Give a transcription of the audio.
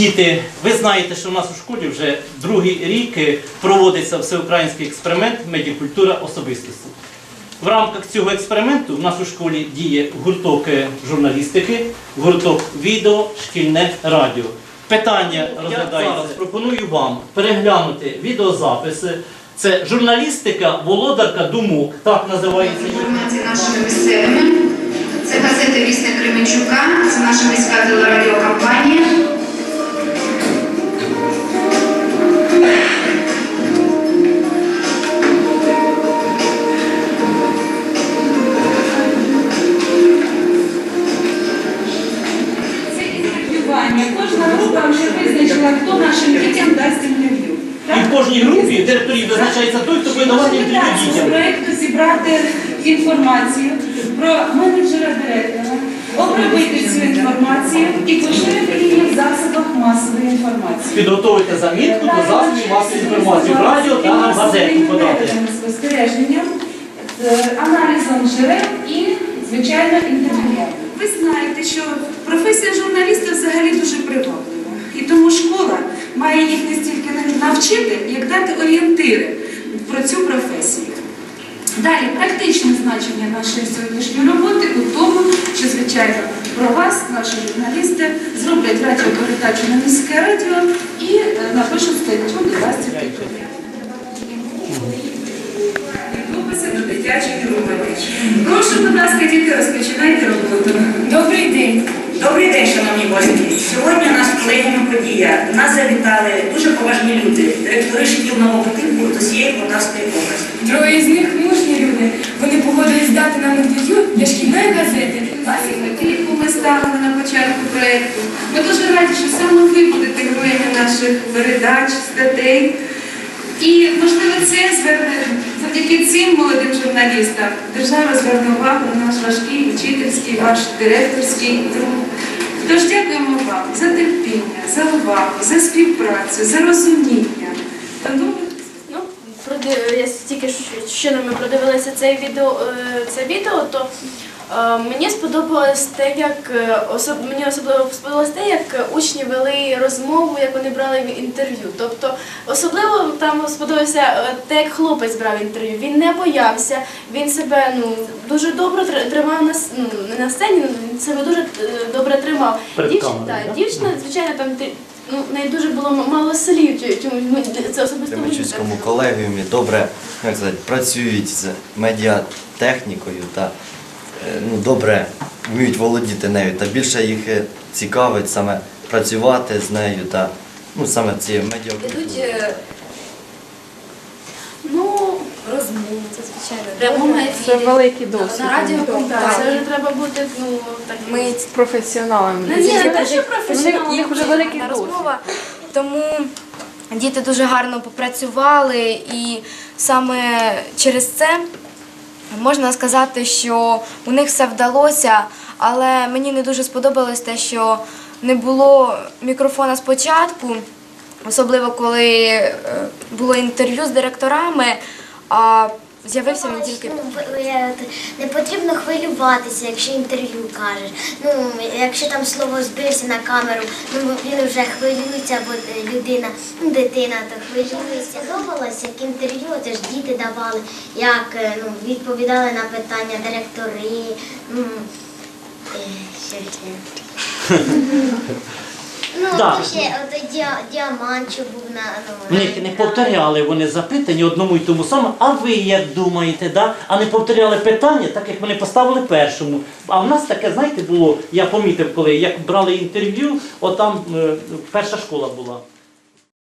Діти, ви знаєте, що у нас у школі вже другий рік е, проводиться всеукраїнський експеримент медіакультура особистості. В рамках цього експерименту в нас у школі діє гурток е, журналістики, гурток відео, шкільне радіо. Питання розглядається. Зараз пропоную вам переглянути відеозаписи. Це журналістика, володарка думок, так називається їх. Інформації нашими місцевими. Це газета Вісник Кременчука, це наша міська телерадіокомпанія. Визначила, хто нашим дітям дасть інтерв'ю. І в кожній групі директорів визначається той, хто буде давати інтерв'ю З дітям. проєкту зібрати інформацію про менеджера директора, обробити цю інформацію і поширити її в засобах масової інформації. Підготовити замітку до засобів масової інформації в радіо та на газету подати. Спостереженням, е, аналізом джерел і, звичайно, інтерв'ю. Ви знаєте, що професія журналіста взагалі дуже приваблива. І тому школа має їх не стільки навчити, як дати орієнтири про цю професію. Далі, практичне значення нашої сьогоднішньої роботи у тому, що, звичайно, про вас, наші журналісти, зроблять радіопередачу на міське радіо і е, напишуть статтю до вас групи. Прошу, будь ласка, діти, розпочинайте роботу. Добрий день. Добрий день, шановні гості. Сьогодні у нас колегіум подія. Нас завітали дуже поважні люди, директори шкільного будинку з усієї Полтавської області. Троє з них мужні люди. Вони погодились дати нам інтерв'ю для шкільної газети. Вас і мети, яку ми ставили на початку проєкту. Ми дуже раді, що саме ви будете героями наших передач, статей. І, можливо, це зверне завдяки цим молодим журналістам держава зверне увагу на наш важкий вчительський, ваш директорський труд. Тож дякуємо вам за терпіння, за увагу, за співпрацю, за розуміння. Ну, Ну, я тільки щойно ми продивилися це відео, е, це відео, то мені сподобалось те, як е, мені особливо сподобалось те, як учні вели розмову, як вони брали інтерв'ю. Тобто, особливо там сподобалося е, те, як хлопець брав інтерв'ю. Він не боявся, він себе ну дуже добре тримав на ну, не на сцені, ну, він себе дуже е, добре тримав. Перед Дівч- камерою, так, да? дівчина, звичайно, там ти. Ну, в неї дуже було мало слів, чому- ну, це особисто колегіумі добре як сказати, працюють з медіатехнікою та е, ну, добре вміють володіти нею. Та більше їх е, цікавить саме працювати з нею та ну, саме цією Ведуть медіакультурою. е, Ну, розмови, це звичайно. Це великий досвід. На радіокомпанії. Це вже треба бути, ну, так. Ми професіоналами. Ну, ні, не те, що професіонали. їх вже великий досвід. розмова. Тому діти дуже гарно попрацювали, і саме через це можна сказати, що у них все вдалося, але мені не дуже сподобалось те, що не було мікрофона спочатку, особливо коли е, було інтерв'ю з директорами, а з'явився він тільки. Ну, не потрібно хвилюватися, якщо інтерв'ю кажеш. Ну, якщо там слово збився на камеру, ну він вже хвилюється, бо е, людина, ну, дитина то хвилюється. Подобалось, як інтерв'ю, це ж діти давали, як е, ну, відповідали на питання директори. Ну, е, ще? Ну, Да. ще от, діа, діамант, що був на ну, В них не повторяли вони запитання одному і тому самому, а ви як думаєте, да? а не повторяли питання, так як вони поставили першому. А в нас таке, знаєте, було, я помітив, коли як брали інтерв'ю, отам е, перша школа була.